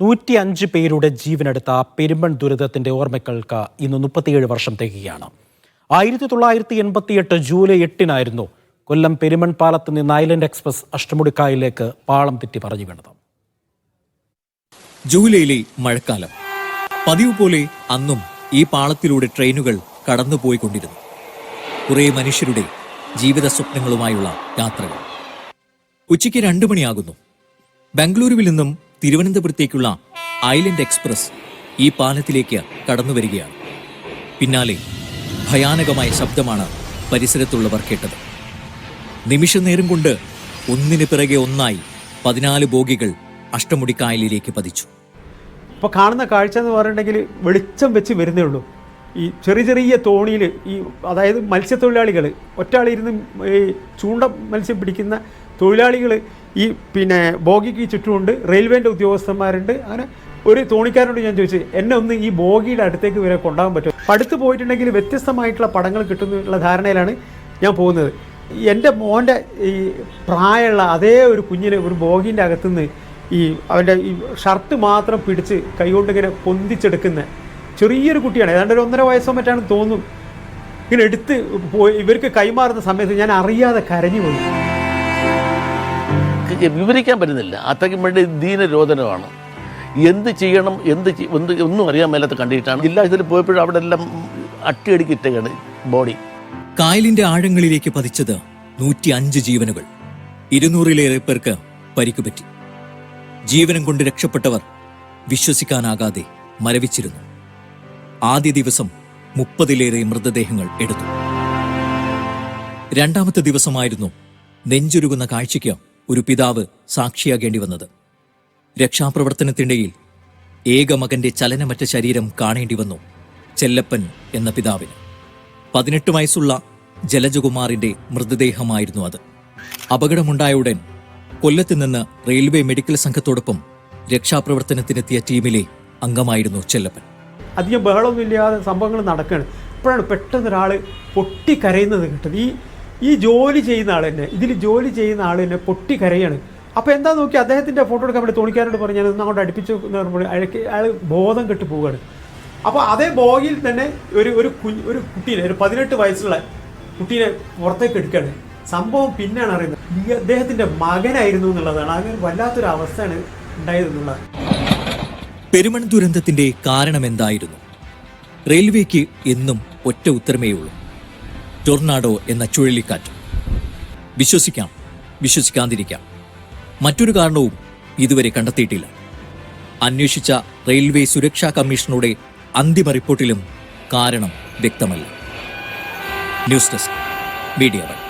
നൂറ്റി അഞ്ച് പേരുടെ ജീവനെടുത്ത പെരുമ്പൺ ദുരിതത്തിന്റെ ഓർമ്മകൾക്ക് ഇന്ന് മുപ്പത്തിയേഴ് വർഷം തികയാണ്. ആയിരത്തി തൊള്ളായിരത്തി എൺപത്തിയെട്ട് ജൂലൈ എട്ടിനായിരുന്നു കൊല്ലം പെരുമൺ പാലത്ത് നിന്ന് ഐലൻഡ് എക്സ്പ്രസ് അഷ്ടമുടിക്കായലിലേക്ക് പാളം തെറ്റി പറഞ്ഞു വീണത്. ജൂലൈയിലെ മഴക്കാലം. പതിവ് പോലെ അന്നും ഈ പാളത്തിലൂടെ ട്രെയിനുകൾ കടന്നുപോയിക്കൊണ്ടിരുന്നു. കുറേ മനുഷ്യരുടെ ജീവിത സ്വപ്നങ്ങളുമായുള്ള യാത്രകൾ. ഉച്ചയ്ക്ക് രണ്ടു മണിയാകുന്നു. ബംഗളൂരുവിൽ നിന്നും തിരുവനന്തപുരത്തേക്കുള്ള ഐലൻഡ് എക്സ്പ്രസ് ഈ പാലത്തിലേക്ക് കടന്നു വരികയാണ്. പിന്നാലെ ഭയാനകമായ ശബ്ദമാണ് പരിസരത്തുള്ളവർ കേട്ടത്. നിമിഷനേരം കൊണ്ട് ഒന്നിനു പിറകെ ഒന്നായി പതിനാല് ബോഗികൾ അഷ്ടമുടി കായലിലേക്ക് പതിച്ചു. ഇപ്പോൾ കാണുന്ന കാഴ്ച എന്ന് പറഞ്ഞിട്ടുണ്ടെങ്കിൽ വെളിച്ചം വെച്ച് വരുന്നേ ഉള്ളൂ. ഈ ചെറിയ ചെറിയ തോണിയിൽ ഈ അതായത് മത്സ്യത്തൊഴിലാളികൾ ഒറ്റാളിരുന്ന് ഈ ചൂണ്ട മത്സ്യം പിടിക്കുന്ന തൊഴിലാളികൾ ഈ പിന്നെ ബോഗിക്ക് ചുറ്റുമുണ്ട് റെയിൽവേന്റെ ഉദ്യോഗസ്ഥന്മാരുണ്ട് അങ്ങനെ ഒരു തോണിക്കാരനോട് ഞാൻ ചോദിച്ചു എന്നെ ഒന്ന് ഈ ബോഗിയുടെ അടുത്തേക്ക് വരെ കൊണ്ടുപോകാൻ പറ്റും പഠിത്തു പോയിട്ടുണ്ടെങ്കിൽ വ്യത്യസ്തമായിട്ടുള്ള പടങ്ങൾ കിട്ടുന്നുള്ള ധാരണയിലാണ് ഞാൻ പോകുന്നത്. എന്റെ മോന്റെ ഈ പ്രായമുള്ള അതേ ഒരു കുഞ്ഞിനെ ഒരു ബോഗിന്റെ അകത്തുനിന്ന് ഈ അവന്റെ ഈ ഷർട്ട് മാത്രം പിടിച്ച് കൈകൊണ്ട് ഇങ്ങനെ പൊന്തിച്ചെടുക്കുന്ന ചെറിയൊരു കുട്ടിയാണ്. ഏതാണ്ട് ഒരു ഒന്നര വയസ്സോ മറ്റാണെന്ന് തോന്നും. ഇങ്ങനെ എടുത്ത് പോയി ഇവർക്ക് കൈമാറുന്ന സമയത്ത് ഞാൻ അറിയാതെ കരഞ്ഞു പോയി ക്ക് വിവരിക്കാൻ പറ്റുന്നില്ല. അത്രയ്ക്കും വേണ്ടി ദീനരോധനമാണ്. എന്ത് ചെയ്യണം എന്ത് എന്ത് ഒന്നും അറിയാൻ മേലാത്ത കണ്ടിട്ടാണ്. ജില്ലാ ഇതിൽ പോയപ്പോഴും അവിടെ എല്ലാം അട്ടിയടിക്കിട്ടാണ് ബോഡി. കായലിന്റെ ആഴങ്ങളിലേക്ക് പതിച്ചത് നൂറ്റി അഞ്ച് ജീവനുകൾ. ഇരുന്നൂറിലേറെ പേർക്ക് പരിക്കുപറ്റി ജീവനം കൊണ്ട് രക്ഷപ്പെട്ടവർ വിശ്വസിക്കാനാകാതെ മരവിച്ചിരുന്നു. ആദ്യ ദിവസം മുപ്പതിലേറെ മൃതദേഹങ്ങൾ എടുത്തു. രണ്ടാമത്തെ ദിവസമായിരുന്നു നെഞ്ചുരുകുന്ന കാഴ്ചയ്ക്ക് ഒരു പിതാവ് സാക്ഷിയാകേണ്ടി വന്നത്. രക്ഷാപ്രവർത്തനത്തിനിടയിൽ ഏക മകന്റെ ചലനമറ്റ ശരീരം കാണേണ്ടി വന്നു ചെല്ലപ്പൻ എന്ന പിതാവിന്. പതിനെട്ട് വയസ്സുള്ള ജലജകുമാറിന്റെ മൃതദേഹമായിരുന്നു അത്. അപകടമുണ്ടായ ഉടൻ കൊല്ലത്ത് നിന്ന് റെയിൽവേ മെഡിക്കൽ സംഘത്തോടൊപ്പം രക്ഷാപ്രവർത്തനത്തിനെത്തിയ ടീമിലെ അംഗമായിരുന്നു ചെല്ലപ്പൻ. അധികം ബഹളമൊന്നും ഇല്ലാതെ സംഭവങ്ങൾ നടക്കുകയാണ് ഇപ്പോഴാണ് പെട്ടെന്ന് ഒരാൾ പൊട്ടിക്കരയുന്നത് കിട്ടുന്നത് ഈ ഈ ജോലി ചെയ്യുന്ന ആൾ തന്നെ ഇതിൽ ജോലി ചെയ്യുന്ന ആൾ തന്നെ പൊട്ടി കരയാണ് അപ്പോൾ എന്താ നോക്കി അദ്ദേഹത്തിന്റെ ഫോട്ടോ എടുക്കാൻ വേണ്ടി തോണിക്കാരോട് പറഞ്ഞു ഞാൻ അങ്ങോട്ട് അടുപ്പിച്ചു എന്ന് പറയുമ്പോൾ അയാൾക്ക് അയാൾ ബോധം കെട്ട് പോവുകയാണ്. അപ്പോൾ അതേ ബോഗിയിൽ തന്നെ ഒരു ഒരു കുഞ്ഞ് ഒരു കുട്ടീനെ ഒരു പതിനെട്ട് വയസ്സുള്ള കുട്ടീനെ പുറത്തേക്ക് എടുക്കുകയാണ്. സംഭവം പിന്നെയാണ് അറിയുന്നത്. ഈ അദ്ദേഹത്തിന്റെ മകനായിരുന്നു എന്നുള്ളതാണ്. അങ്ങനെ വല്ലാത്തൊരു അവസ്ഥയാണ് ഉണ്ടായതെന്നുള്ളത് പെരുമൺ ദുരന്തത്തിന്റെ കാരണമെന്തായിരുന്നു റെയിൽവേക്ക് എന്നും ഒറ്റ ഉത്തരമേയുള്ളൂ ടൊർണാഡോ എന്ന ചുഴലിക്കാറ്റ്. വിശ്വസിക്കാം വിശ്വസിക്കാതിരിക്കാം. മറ്റൊരു കാരണവും ഇതുവരെ കണ്ടെത്തിയിട്ടില്ല. അന്വേഷിച്ച റെയിൽവേ സുരക്ഷാ കമ്മീഷനുടെ അന്തിമ റിപ്പോർട്ടിലും കാരണം വ്യക്തമല്ല. News desk media one.